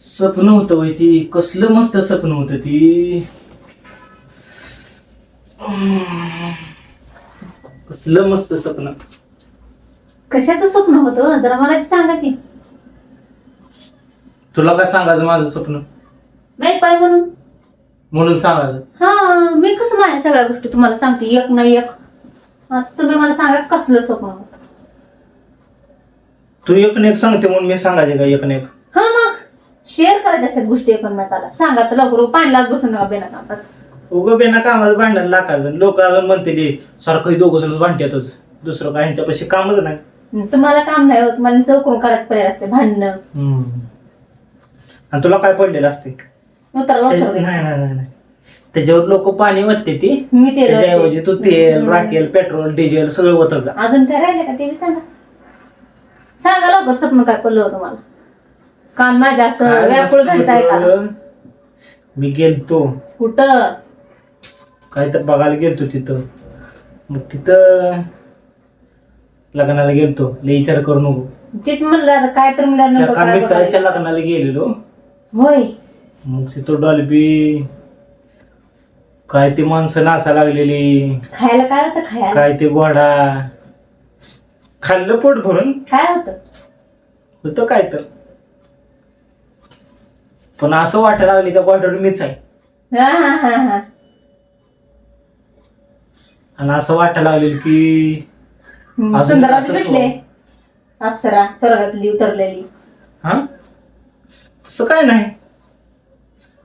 स्वप्न होत वय ती. कसलं मस्त स्वप्न होत ती. कसलं मस्त स्वप्न कशाचं स्वप्न होत? जरा मला सांगा की. तुला काय सांगायचं माझं स्वप्न मी काय म्हणून? म्हणून सांगायचं. हा मी कसं माझ्या सगळ्या गोष्टी तुम्हाला सांगते. एक ना एक. तुम्ही मला सांगा कसलं स्वप्न होतं? तू एक एक सांगते म्हणून मी सांगायचे का एक न एक? हा मग. शेअर करायच्या अशा गोष्टी एकमेकाला सांगा तर लवकर पाणी लाच बसून नका बेना कामात. उगं बेना कामाचं भांडण लागायचं लोक अजून म्हणते की सारखं दोघं जण भांडतातच. दुसरं काय ह्यांच्यापाशी कामच नाही. तुम्हाला काम नाही होत तुम्हाला करून काढायचं पडेल असते भांडणं. हम्म. आणि तुला काय पडलेलं असते? नाही नाही नाही नाही. त्याच्यावर लोक पाणी ओतते ती. मी ते त्याच्याऐवजी तू तेल राखेल पेट्रोल डिझेल सगळं ओतत जा. अजून काय राहिले का ते बी सांगा. सांगा लवकर स्वप्न काय पडलं होतं मला. कान माझ्या असं व्याकुळ मस्त झालताय का. मी गेलतो. कुठं? काय तर बघायला गेलतो तिथं. मग तिथं लग्नाला गेलतो. लय विचार करू नको. तेच म्हणलं आता काय तर एका मित्राच्या. लग्नाला गेलेलो. होय. मग तिथं डॉल्बी काय ती माणसं नाचा लागलेली. खायला काय होतं? खायला. काय ते घोडा. खाल्लं पोट भरून? काय होतं? होतं काय तर. पण असं वाटायला लागली त्या घोड्यावर मीच आहे. हा हा हा हा. आणि असं वाटायला लागलेलं की हम्म, अजून सुंदराचे असंच भेटले अप्सरा स्वर्गातली उतरलेली. हा? तसं काय नाही.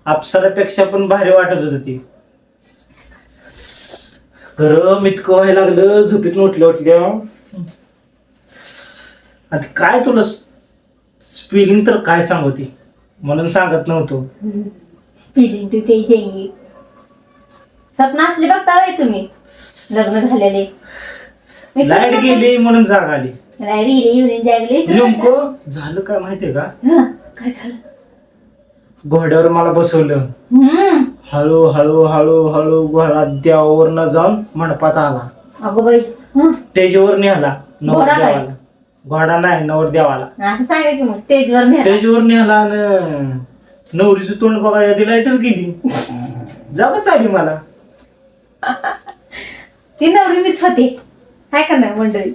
अप्सरापेक्षा पण भारी वाटत होत ती. गरम इतकं व्हायला लागलं झोपीत उठल्या उठल्या. आता काय तुला स्पेलिंग तर काय सांगू ती म्हणून सांगत नव्हतो. फिलिंग टू ते हेंगी स्वप्न असले बघता होय तुम्ही. लग्न झालेले. मी लाइट स्वप्न- गेली म्हणून जाग आली. लाइट गेली इव्हनिंग जागली नेमकं झालं काय माहितीये का? काय झालं? घोड्यावर मला बसवलं. हम्म. हळू हळू हळू हळू घोडा देवावरनं जाऊन मंडपात आला. अगो बाई हं. स्टेजवर निघाला नवर घोडा काय? देवाला घोडा नाही नवर देवाला. असं सांगा की मग स्टेजवर स्टेजवर निघाला आणि नवरीचं तोंड बघायला ती लाईटच गेली. जागच आली मला. ती नवरी मीच होते. काय करणार मंडळी?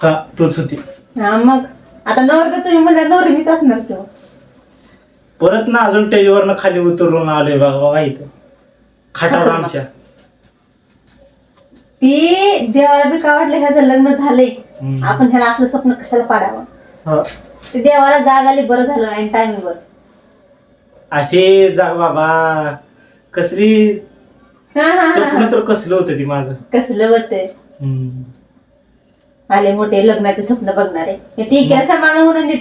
हा तूच होती. हा मग आता नवर तर तुम्ही म्हणणार नवरी मीच असणार तेव्हा. परत ना अजून स्टेजवरनं खाली उतरून आलोय बघा बघा इथं. खाटावर. आमच्या. ती देवाला बी का वाटलं ह्याचं लग्न झालंय. आपण ह्याला असलं स्वप्न कशाला पाडावं? हा. ते देवाला जाग आली बरं झालं आणि टायमिंगवर असे जा बाबा. कसली स्वप्न. तर कसलं होतं ती माझं? कसलं हम्म. आले मोठे लग्नाचे स्वप्न बघणारे. ठीक आहे सांभाळणं होणं नीट.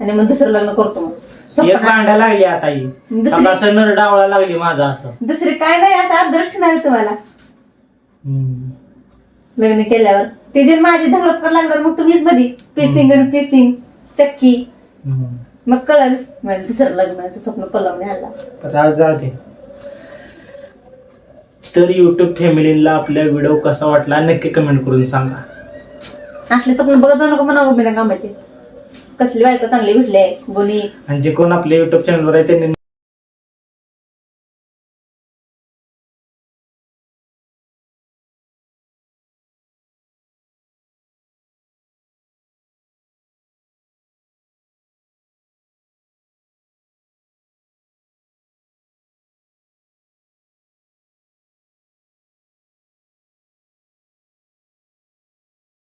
आणि मग दुसरं लग्न करतो मग. एक भांडा लागली आता ही. असं नर डावळा लागली माझा असं. दुसरे काय नाही असं आदर्श नाही तुम्हाला. लग्न केल्यावर. ते जे माझे झगडा पडायला लागल्यावर मग तुम्हीच बधी. पिसिंग आणि पिसिंग चक्की. मग कळल. मला दुसरं लग्नाचं स्वप्न पलवणे आला. आज जाऊ दे तर युट्यूब फॅमिलीला आपला व्हिडिओ कसा वाटला नक्की कमेंट करून सांगा. असले स्वप्न बघत जाऊ नको म्हणा बिना कामाचे. कसली बायको चांगली भेटले गुणी आणि जे कोण आपल्या युट्यूब चॅनलवर आहे त्यांनी